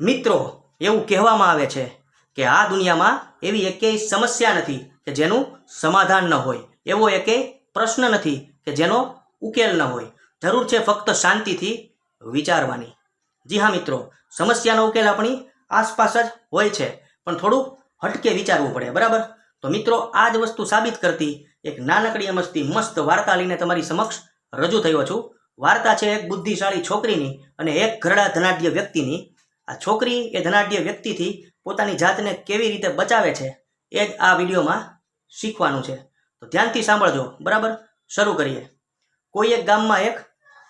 મિત્રો, એવું કહેવામાં આવે છે કે આ દુનિયામાં એવી એકેય સમસ્યા નથી કે જેનું સમાધાન ન હોય. એવો એકેય પ્રશ્ન નથી કે જેનો ઉકેલ ન હોય. જરૂર છે ફક્ત શાંતિથી વિચારવાની. જી હા મિત્રો, સમસ્યાનો ઉકેલ આપણી આસપાસ જ હોય છે, પણ થોડું હટકે વિચારવું પડે, બરાબર? તો મિત્રો આ જ વસ્તુ સાબિત કરતી એક નાનકડી મસ્તી મસ્ત વાર્તા લઈને તમારી સમક્ષ રજૂ થયો છું. વાર્તા છે એક બુદ્ધિશાળી છોકરીની અને એક ઘરડા ધનાઢ્ય વ્યક્તિની આ છોકરી એ ધનાઢ્ય વ્યક્તિથી પોતાની જાતને કેવી રીતે બચાવે છે એ જ આ વિડીયોમાં શીખવાનું છે. તો ધ્યાનથી સાંભળજો. બરાબર? શરૂ કરીએ. કોઈ એક ગામમાં એક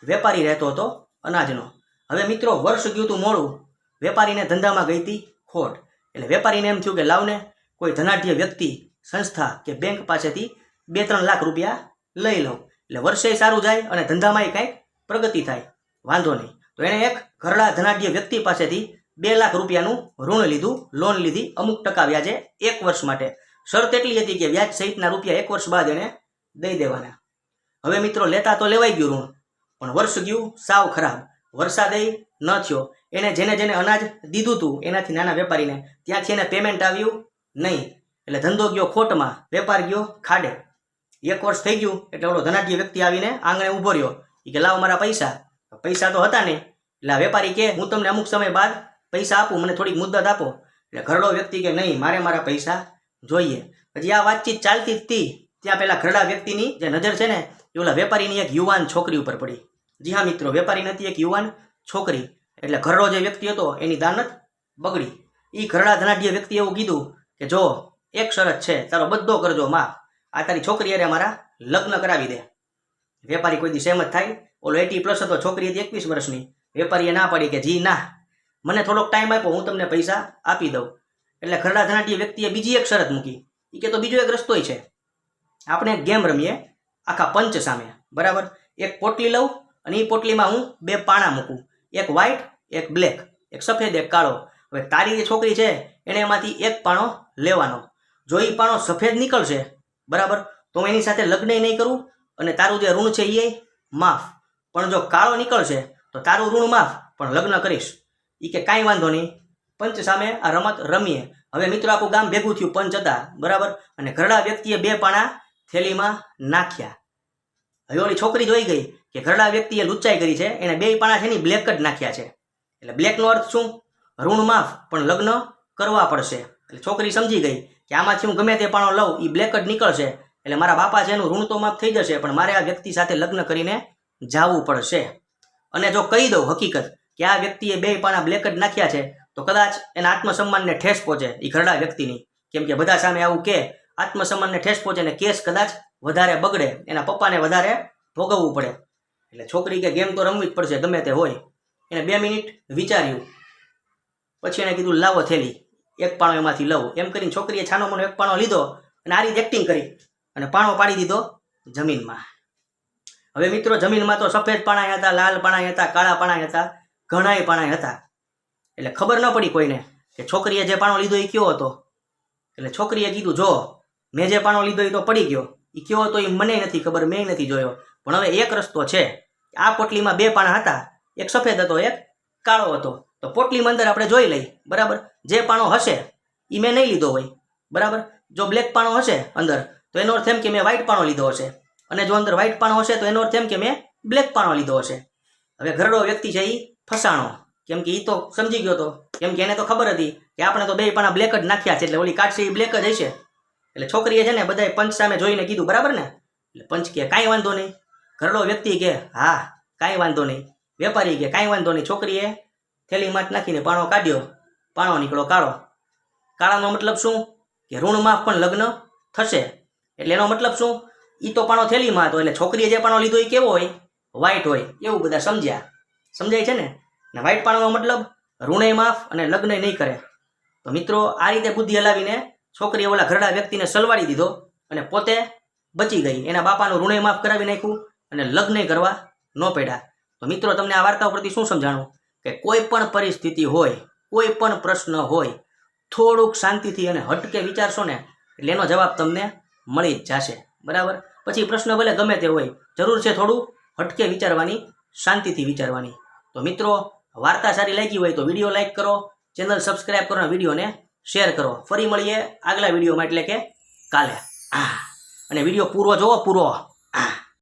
વેપારી રહેતો હતો અનાજનો. હવે મિત્રો, વર્ષ ગયું હતું મોડું. વેપારીને ધંધામાં ગઈ હતી ખોટ. એટલે વેપારીને એમ થયું કે લાવને કોઈ ધનાઢ્ય વ્યક્તિ, સંસ્થા કે બેંક પાસેથી બે ત્રણ લાખ રૂપિયા લઈ લઉં. એટલે વર્ષે સારું જાય અને ધંધામાંય કંઈક પ્રગતિ થાય. વાંધો નહીં. તો એણે એક ઘરડા ધનાઢ્ય વ્યક્તિ પાસેથી બે લાખ રૂપિયાનું ઋણ લીધું લોન લીધી, અમુક ટકા વ્યાજે એક વર્ષ માટે. શરત એટલી હતી કે વ્યાજ સહિતના રૂપિયા એક વર્ષ બાદ એણે દઈ દેવાના. હવે મિત્રો, લેતા તો લેવાઈ ગયું ઋણ, પણ વર્ષ ગયું, સાવ ખરાબ. વરસાદય ન થયો. એને જેને જેને અનાજ દીધું હતું એનાથી નાના વેપારીને ત્યાંથી એને પેમેન્ટ આવ્યું નહીં. એટલે ધંધો ગયો ખોટમાં, વેપાર ગયો ખાડે. એક વર્ષ થઈ ગયું, એટલે ઓલો ધનાઢ્ય વ્યક્તિ આવીને આંગણે ઊભો રહ્યો. એ કે, લાવ મારા પૈસા. પૈસા તો હતા નહીં. એટલે આ વેપારી કે, હું તમને અમુક સમય બાદ પૈસા આપું, મને થોડીક મુદ્દત આપો. એટલે ઘરડો વ્યક્તિ કે, નહીં, મારે મારા પૈસા જોઈએ. પછી આ વાતચીત ચાલતી હતી. ત્યાં પેલા ઘરડા વ્યક્તિની જે નજર છે ને, એ ઓલા વેપારીની એક યુવાન છોકરી ઉપર પડી. જી હા મિત્રો, વેપારી નથી, એક યુવાન છોકરી. એટલે ઘરડો જે વ્યક્તિ હતો, એની દાનત બગડી. એ ઘરડા ધનાઢ્ય વ્યક્તિ એવું કીધું કે, જો, એક શરત છે, તારો બધો કરજો, માફ. આ તારી છોકરી અરે મારા લગ્ન કરાવી દે. વેપારી કોઈ દી સહેમત થાય, ઓલો એટી પ્લસ હતો, છોકરી હતી એકવીસ વર્ષની, વેપારીએ ના પાડી કે, જી ના, મને થોડોક ટાઈમ આપ્યો, હું તમને પૈસા આપી દઉં. એટલે ખરડા ધનાટી વ્યક્તિએ બીજી એક શરત મૂકી. એ કે તો બીજો એક રસ્તોય છે. આપણે ગેમ રમીએ, આખા પંચ સામે. બરાબર? એક પોટલી લઉં અને એ પોટલીમાં હું બે પાણા મૂકું. એક વ્હાઇટ એક બ્લેક એક સફેદ, એક કાળો. હવે તારી જે છોકરી છે એણે એમાંથી એક પાણો લેવાનો. જો એ પાણો સફેદ નીકળશે, બરાબર? તો એની સાથે લગ્ન નહીં કરું અને તારું જે ઋણ છે એ માફ. પણ જો કાળો નીકળશે, તો તારું ઋણ માફ, પણ લગ્ન કરીશ. એ કે કાંઈ વાંધો નહીં. પંચ સામે આ રમત રમીએ. હવે મિત્રો, આખું ગામ ભેગું થયું, પંચ હતા, બરાબર? અને ઘરડા વ્યક્તિએ બે પાણા થેલીમાં નાખ્યા. હવે ઓલી છોકરી જોઈ ગઈ કે ઘરડા વ્યક્તિએ લુચ્ચાઈ કરી છે, એને બે પાણા છે ને બ્લેક જ નાખ્યા છે. એટલે બ્લેકનો અર્થ શું? ઋણ માફ, પણ લગ્ન કરવા પડશે. એટલે છોકરી સમજી ગઈ કે આમાંથી હું ગમે તે પાણો લઉં એ બ્લેક જ નીકળશે. એટલે મારા બાપા છે એનું ઋણ તો માફ થઈ જશે, પણ મારે આ વ્યક્તિ સાથે લગ્ન કરીને જાવું પડશે. અને જો કહી દઉં હકીકત કે આ વ્યક્તિએ બે પાણા બ્લેક જ નાખ્યા છે, તો કદાચ એના આત્મસન્માનને ઠેસ પહોંચે એ ઘરડા વ્યક્તિની. કેમ કે બધા સામે આવું કે, આત્મસન્માનને ઠેસ પહોંચે અને કેસ કદાચ વધારે બગડે, એના પપ્પાને વધારે ભોગવવું પડે. એટલે છોકરી કે ગેમ તો રમવી જ પડશે, ગમે તે હોય. એને બે મિનિટ વિચાર્યું. પછી એને કીધું, લાવો થેલી, એક પાણો એમાંથી લઉં. એમ કરીને છોકરીએ છાનો મનો એક પાણો લીધો અને આ રીતે એક્ટિંગ કરી. અને પાણો પાડી દીધો જમીનમાં. હવે મિત્રો, જમીનમાં તો સફેદ પાણા હતા, લાલ પાણા હતા, કાળા પાણા હતા, ઘણાય પાણા હતા. એટલે ખબર ન પડી કોઈને કે છોકરીએ જે પાણો લીધો એ કયો હતો. એટલે છોકરીએ કીધું, જો, મેં જે પાણો લીધો એ તો પડી ગયો. એ કયો હતો એ મને નથી ખબર, મેં નથી જોયો. પણ હવે એક રસ્તો છે. આ પોટલીમાં બે પાણા હતા. એક સફેદ હતો, એક કાળો હતો. તો પોટલીમાં અંદર આપણે જોઈ લઈ બરાબર? જે પાણો હશે એ મેં નહીં લીધો હોય. બરાબર? જો બ્લેક પાણો હશે અંદર તો એનો અર્થ એમ કે મેં વ્હાઈટ પાણો લીધો હશે. અને જો અંદર વ્હાઈટ પાણો હશે તો એનો અર્થ એમ કે મેં બ્લેક પાણો લીધો હશે. હવે ઘરડો વ્યક્તિ છે એ ફસાણો. કેમ કે એ તો સમજી ગયો હતો કેમ કે એને તો ખબર હતી કે આપણે તો બે પાણા બ્લેક જ નાખ્યા છે, એટલે ઓલી કાઢશે એ બ્લેક જ હશે. એટલે છોકરીએ છે ને બધાએ પંચ સામે જોઈને કીધું, બરાબર ને? એટલે પંચ કે, કાંઈ વાંધો નહીં. ઘરડો વ્યક્તિ કે, હા, કાંઈ વાંધો નહીં. વેપારી કે, કાંઈ વાંધો નહીં. છોકરીએ થેલી માટ નાખીને પાણો કાઢ્યો. પાણો નીકળો કાળો. કાળાનો મતલબ શું? કે ઋણમાં પણ લગ્ન થશે. એટલે એનો મતલબ શું? એ તો પાણો થેલીમાં હતો, એટલે છોકરીએ જે પાણો લીધો એ કેવો હોય? વ્હાઈટ હોય, એવું બધા સમજ્યા. સમજાય છે ને? ને વ્હાઈટ પાણોનો મતલબ ઋણય માફ અને લગ્ન નહીં કરે. તો મિત્રો, આ રીતે બુદ્ધિ હલાવીને છોકરીએ ઓલા ઘરડા વ્યક્તિને સલવાડી દીધો અને પોતે બચી ગઈ. એના બાપાનું ઋણય માફ કરાવી નાખ્યું અને લગ્ન કરવા ન પડ્યા. તો મિત્રો, તમને આ વાર્તા ઉપરથી શું સમજાણું? કે કોઈ પણ પરિસ્થિતિ હોય, કોઈ પણ પ્રશ્ન હોય, થોડુંક શાંતિથી અને હટકે વિચારશો ને, એટલે એનો જવાબ તમને મળી જ જશે. બરાબર? પછી પ્રશ્ન ભલે ગમે તે હોય, જરૂર છે થોડું હટકે વિચારવાની, શાંતિથી વિચારવાની. તો મિત્રો, વાર્તા સારી લાગી હોય તો વીડિયો લાઇક કરો, ચેનલ સબસ્ક્રાઇબ કરો અને વિડીયોને શેર કરો. ફરી મળીએ આગલા વિડીયોમાં એટલે કે કાલે. અને વીડિયો પૂરો જોવો, પૂરો.